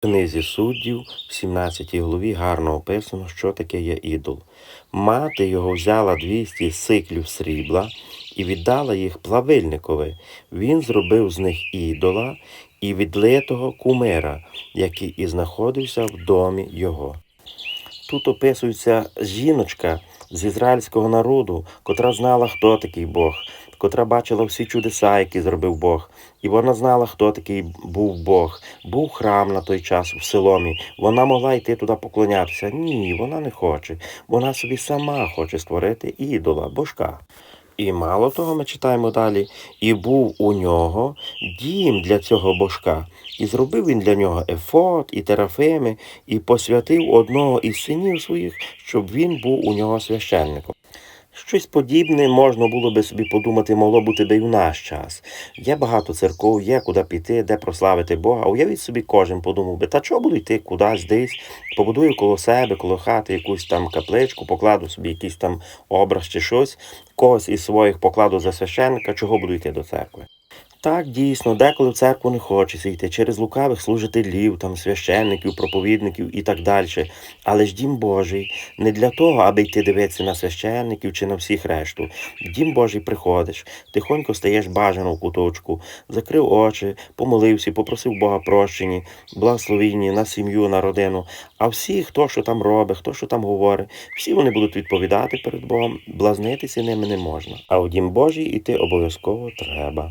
В книзі суддів, в 17 главі, гарно описано, що таке є ідол. Мати його взяла 200 сиклів срібла і віддала їх плавильникові. Він зробив з них ідола і відлитого кумира, який і знаходився в домі його. Тут описується жіночка з ізраїльського народу, котра знала, хто такий Бог, котра бачила всі чудеса, які зробив Бог. І вона знала, хто такий був Бог. Був храм на той час в селомі. Вона могла йти туди поклонятися. Ні, вона не хоче. Вона собі сама хоче створити ідола, божка. І мало того, ми читаємо далі, і був у нього дім для цього божка, і зробив він для нього ефот і терафими, і посвятив одного із синів своїх, щоб він був у нього священником. Щось подібне можна було би собі подумати, могло бути би і в наш час. Є багато церков, є куди піти, де прославити Бога. Уявіть собі, кожен подумав би, та чого буду йти кудись десь, побудую коло себе, коло хати якусь там капличку, покладу собі якийсь там образ чи щось, когось із своїх покладу за священника, чого буду йти до церкви. Так, дійсно, деколи в церкву не хочеться йти через лукавих служителів, там священників, проповідників і так далі. Але ж дім Божий не для того, аби йти дивитися на священників чи на всіх решту. В дім Божий приходиш, тихонько стаєш бажано в куточку, закрив очі, помолився, попросив Бога прощення, благословіння на сім'ю, на родину. А всі, хто що там робить, хто що там говорить, всі вони будуть відповідати перед Богом, блазнитися ними не можна. А у дім Божий іти обов'язково треба.